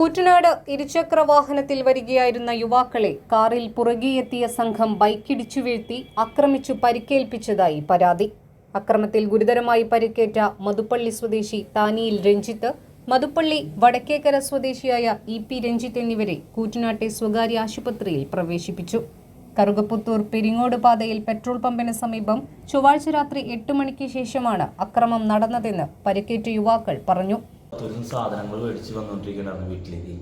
കൂറ്റനാട് ഇരുചക്ര വാഹനത്തിൽ വരികയായിരുന്ന യുവാക്കളെ കാറിൽ പുറകെയെത്തിയ സംഘം ബൈക്കിടിച്ചു വീഴ്ത്തി ആക്രമിച്ചു പരിക്കേൽപ്പിച്ചതായി പരാതി. അക്രമത്തിൽ ഗുരുതരമായി പരിക്കേറ്റ മധുപ്പള്ളി സ്വദേശി താനിയിൽ രഞ്ജിത്ത് മധുപ്പള്ളി വടക്കേക്കര സ്വദേശിയായ ഇ പി രഞ്ജിത്ത് എന്നിവരെ കൂറ്റനാട്ടെ സ്വകാര്യ ആശുപത്രിയിൽ പ്രവേശിപ്പിച്ചു. കറുകപ്പുത്തൂർ പെരിങ്ങോട് പാതയിൽ പെട്രോൾ പമ്പിന് സമീപം ചൊവ്വാഴ്ച രാത്രി എട്ട് മണിക്ക് ശേഷമാണ് അക്രമം നടന്നതെന്ന് പരിക്കേറ്റ യുവാക്കൾ പറഞ്ഞു. പുറത്തുനിന്ന് സാധനങ്ങൾ മേടിച്ച് വന്നുകൊണ്ടിരിക്കണായിരുന്നു വീട്ടിലേക്ക്.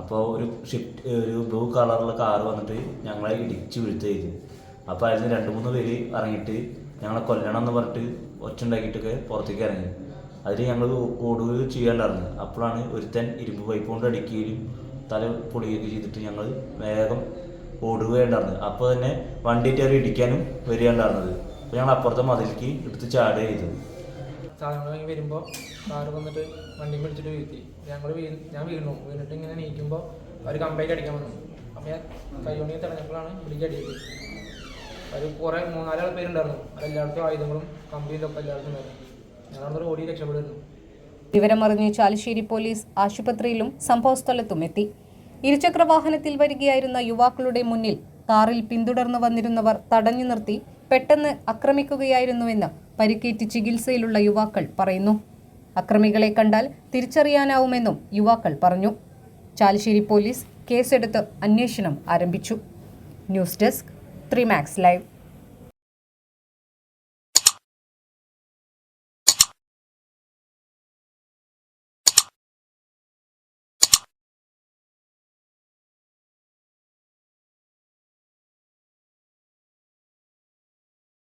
അപ്പോൾ ഒരു ഷിഫ്റ്റ് ഒരു ബ്ലൂ കളറുള്ള കാർ വന്നിട്ട് ഞങ്ങളെ ഇടിച്ച് വീഴ്ത്തുകയായിരുന്നു. അപ്പോൾ അതിൽ നിന്ന് രണ്ട് മൂന്ന് പേര് ഇറങ്ങിയിട്ട് ഞങ്ങളെ കൊല്ലണം എന്ന് പറഞ്ഞിട്ട് ഒച്ച ഉണ്ടാക്കിയിട്ടൊക്കെ പുറത്തേക്ക് ഇറങ്ങി. അതിൽ ഞങ്ങൾ ഓടുകയും ചെയ്യാണ്ടായിരുന്നു അപ്പോഴാണ് ഒരുത്തൻ ഇരുമ്പ് പൈപ്പ് കൊണ്ട് അടിക്കുകയും തല പൊടിയൊക്കെ ചെയ്തിട്ട് ഞങ്ങൾ വേഗം ഓടുകയുണ്ടായിരുന്നു അപ്പോൾ തന്നെ വണ്ടി കയറി ഇടിക്കാനും വരികയുണ്ടായിരുന്നത്. അപ്പോൾ ഞങ്ങൾ അപ്പുറത്തെ മതിലേക്ക് എടുത്ത് ചാടുക ചെയ്തത് സാധനങ്ങൾ വാങ്ങി വരുമ്പോൾ കാറ് വന്നിട്ട് വണ്ടി പിടിച്ചിട്ട് വീഴ്ത്തി. ഞങ്ങൾ വീ ഞാൻ വീണു. വീണിട്ട് ഇങ്ങനെ നീക്കുമ്പോൾ അവർ കമ്പൈറ്റ് അടിക്കാൻ വന്നു. അപ്പോൾ ഞാൻ കൈയോണി തിരഞ്ഞപ്പോഴാണ് പിടിക്ക് അടിയത്. അവർ കുറേ മൂന്നാലാൾ പേരുണ്ടായിരുന്നു. അതെല്ലായിടത്തും ആയുധങ്ങളും കമ്പിയും ഒക്കെ എല്ലായിടത്തും ഉണ്ടായിരുന്നു. ഞങ്ങളവിടെ ഓടി രക്ഷപ്പെടുന്നു. വിവരമറിഞ്ഞ് ചാലിശ്ശേരി പോലീസ് ആശുപത്രിയിലും സംഭവസ്ഥലത്തും എത്തി. ഇരുചക്ര വാഹനത്തിൽ വരികയായിരുന്ന യുവാക്കളുടെ മുന്നിൽ കാറിൽ പിന്തുടർന്നു വന്നിരുന്നവർ തടഞ്ഞു നിർത്തി പെട്ടെന്ന് ആക്രമിക്കുകയായിരുന്നുവെന്ന് പരിക്കേറ്റ് ചികിത്സയിലുള്ള യുവാക്കൾ പറയുന്നു. അക്രമികളെ കണ്ടാൽ തിരിച്ചറിയാനാവുമെന്നും യുവാക്കൾ പറഞ്ഞു. ചാലശ്ശേരി പോലീസ് കേസെടുത്ത് അന്വേഷണം ആരംഭിച്ചു. News desk Trimax live.